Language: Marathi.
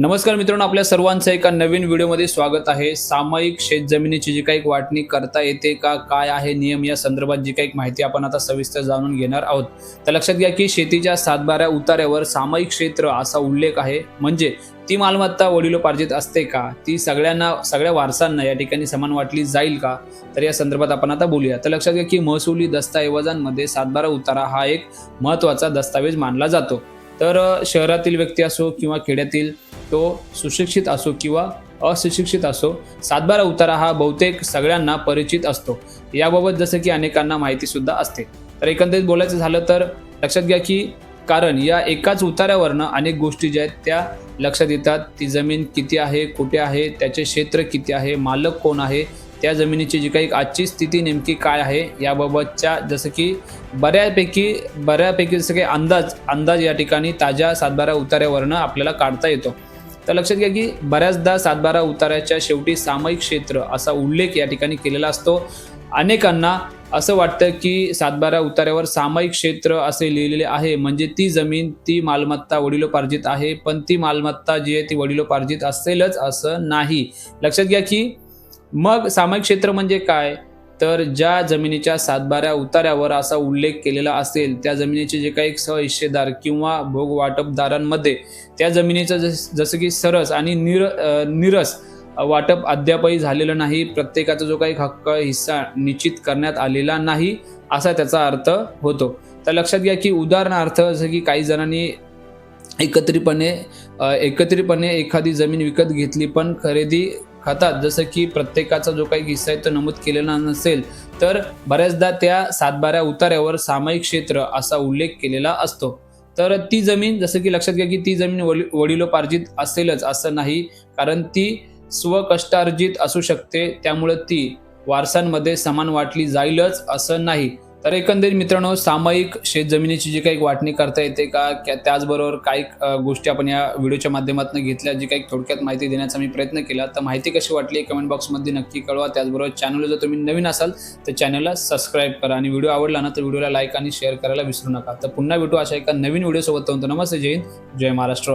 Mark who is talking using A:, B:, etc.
A: नमस्कार मित्रांनो आपल्या सर्वांचं एका नवीन व्हिडिओमध्ये स्वागत आहे. सामायिक शेतजमिनीची जी काही वाटणी करता येते का काय आहे नियम या संदर्भात जी काही माहिती आपण आता सविस्तर जाणून घेणार आहोत. तर लक्षात घ्या की शेतीच्या सातबाऱ्या उतार्यावर सामायिक क्षेत्र असा उल्लेख आहे. म्हणजे ती मालमत्ता वडिलोपार्जित असते का? ती सगळ्यांना सगळ्या वारसांना या ठिकाणी समान वाटली जाईल का? तर या संदर्भात आपण आता बोलूया. तर लक्षात घ्या की महसुली दस्तऐवजांमध्ये सातबारा उतारा हा एक महत्त्वाचा दस्तावेज मानला जातो. तर शहरातील व्यक्ती असो किंवा खेड्यातील तो सुशिक्षित असो किंवा अशिक्षित असो सातबारा उतारा हा बहुतेक सगळ्यांना परिचित असतो. याबाबत जसं की अनेकांना माहिती सुद्धा असते. तर एकंदरीत बोलायचं झालं तर लक्षात घ्या की कारण या एकाच उतार्यावरनं अनेक गोष्टी ज्या आहेत त्या लक्षात येतात. ती जमीन किती आहे कुठे आहे त्याचे क्षेत्र किती आहे मालक कोण आहे त्या जमिनीची जी काही आजची स्थिती नेमकी काय आहे याबाबतच्या जसं की बऱ्यापैकी बऱ्यापैकी जसं काही अंदाज अंदाज या ठिकाणी ताज्या सातबारा उतार्यावरनं आपल्याला काढता येतो. तर लक्षात घ्या की बऱ्याचदा सातबारा उताऱ्याच्या शेवटी सामायिक क्षेत्र असा उल्लेख या ठिकाणी केलेला असतो. अनेकांना असं वाटतं की सातबारा उतार्यावर सामायिक क्षेत्र असे लिहिलेले आहे. म्हणजे ती जमीन ती मालमत्ता वडिलोपार्जित आहे. पण ती मालमत्ता जी आहे ती वडिलोपार्जित असेलच असं नाही. लक्षात घ्या की मग सामायिक क्षेत्र म्हणजे काय? तर ज्या जमिनीच्या सातबाऱ्या उतार्यावर असा उल्लेख केलेला असेल त्या जमिनीचे जे काही सहहिस्सेदार किंवा भोग वाटपदारांमध्ये त्या जमिनीचं जस जसं की सरस आणि निर निरस वाटप अद्यापही झालेलं नाही. प्रत्येकाचा जो काही हक्क हिस्सा निश्चित करण्यात आलेला नाही असा त्याचा अर्थ होतो. तर लक्षात घ्या की उदाहरणार्थ जसं की काही जणांनी एकत्रितपणे एकत्रितपणे एखादी जमीन विकत घेतली पण खरेदी खातात. जसं की प्रत्येकाचा जो काही हिस्सा आहे तो नमूद केलेला नसेल तर बऱ्याचदा त्या सातबाऱ्या उतार्यावर सामायिक क्षेत्र असा उल्लेख केलेला असतो. तर ती जमीन जसं की लक्षात घ्या की ती जमीन वडील वडिलोपार्जित असेलच असं नाही कारण ती स्वकष्टार्जित असू शकते. त्यामुळे ती वारसांमध्ये समान वाटली जाईलच असं नाही. तर एकंदरीत मित्रांनो सामायिक शेतजमिनीची जी काही वाटणी करता येते का? क्या- त्याचबरोबर काही गोष्टी आपण या व्हिडिओच्या माध्यमातून घेतल्या जी काही थोडक्यात माहिती देण्याचा मी प्रयत्न केला. तर माहिती कशी वाटली कमेंट बॉक्समध्ये नक्की कळवा. त्याचबरोबर चॅनलला जर तुम्ही नवीन असाल तर चॅनलला सबस्क्राईब करा. आणि व्हिडिओ आवडला ना तर व्हिडिओला लाईक आणि शेअर करायला विसरू नका. तर पुन्हा भेटू अशा एका नवीन व्हिडिओसोबत. नमस्ते जय हिंद जय महाराष्ट्र.